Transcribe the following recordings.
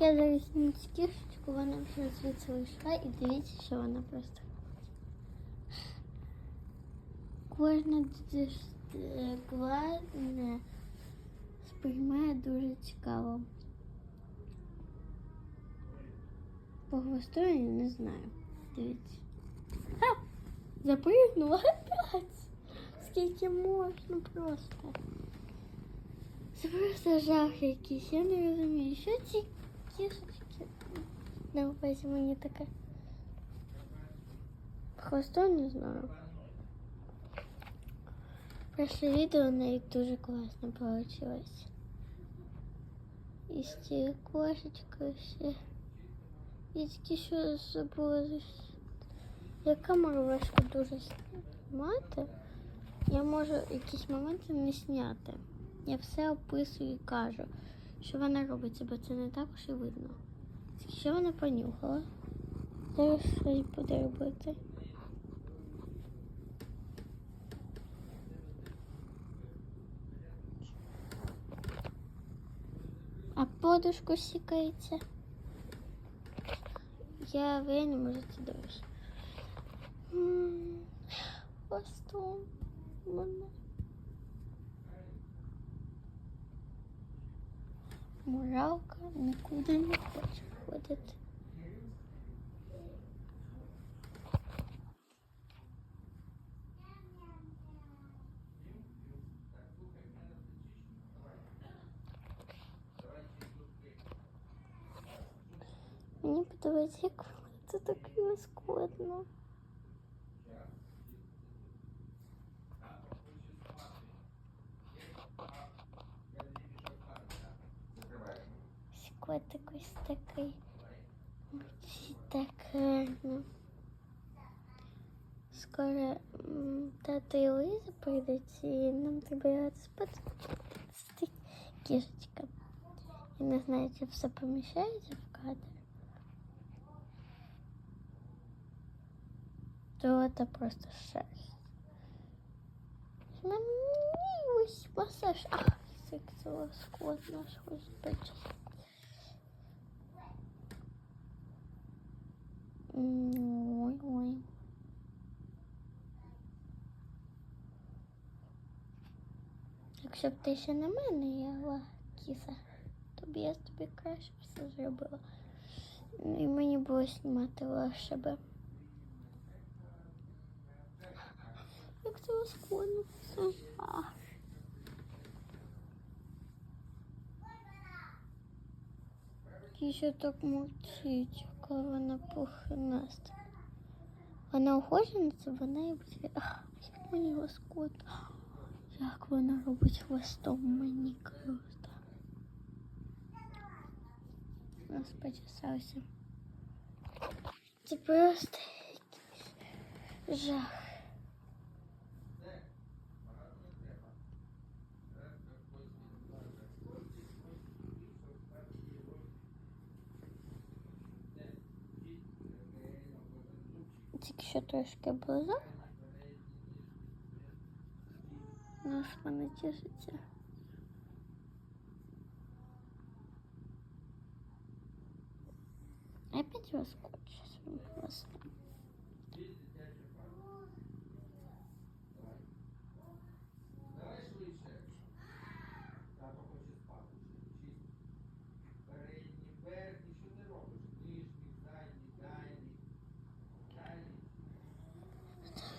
Я зараз кішечку, вона вже звідси вийшла і дивіться, що вона просто кожна складне сприймає дуже цікаво. По хвосту не знаю. Дивіться. А! Запригнула опять. Скільки можна просто. Це просто жах якийсь. Я не розумію, що ці кішечки на увазі мені таке. Хвосту не знаю. Перше відео неї дуже класно вийшло. І з цією кошечкою ще. І тільки що забула. Я камеру важко дуже знімати. Я можу якісь моменти не зняти. Я все описую і кажу, що вона робить, бо це не також і видно. Що вона понюхала. Зараз щось буде робити. А подушку сікається. Я, я не можу це дивитися. М, Хвостом Муралка нікуди не хоче ходити. Мені подобається, як це так складно. Котик ось такий. Ось так гарно. Скоро м, тато і Лиза прийдуть, і нам треба лягати спати. Це кішечка. Я не знаю, чи все поміщається в кадр. То це просто шерсть. Мені ось масаж. Ах, як це складно, щось почати. Якщо б ти ще на мене ягла, кіса, то б я тобі краще все зробила. Ну, І мені було знімати легше би. Як це складно все. Ах. Так мовчить, коли вона пухнаста. Вона ухоженниця, вона і буде. Як мені лоскот. Як вона робить хвостом мені круто. У нас почесався. Це просто якийсь жах. Тільки що трошки близько. Наш мене тішиться. Опять розкочу своїм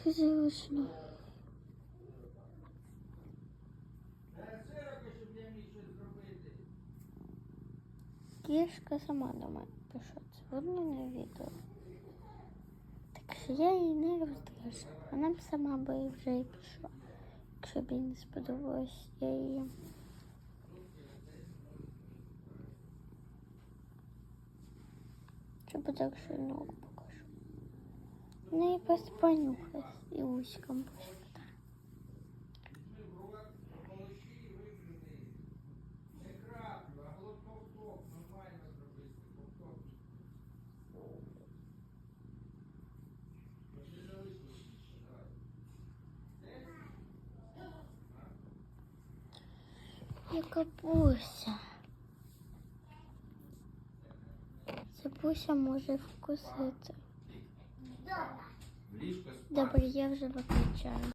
Зробити. Кішка сама до мене пішла. Це видно на відео. Так що я її не роздражу. Вона б сама би вже і пішла. Якщо б їй не сподобалось, я її. Щоб так сильно покажу. Ну и просто понюхать и усиком пусть. Яка Буся. А может, Буся. Добре, я вже виключаю.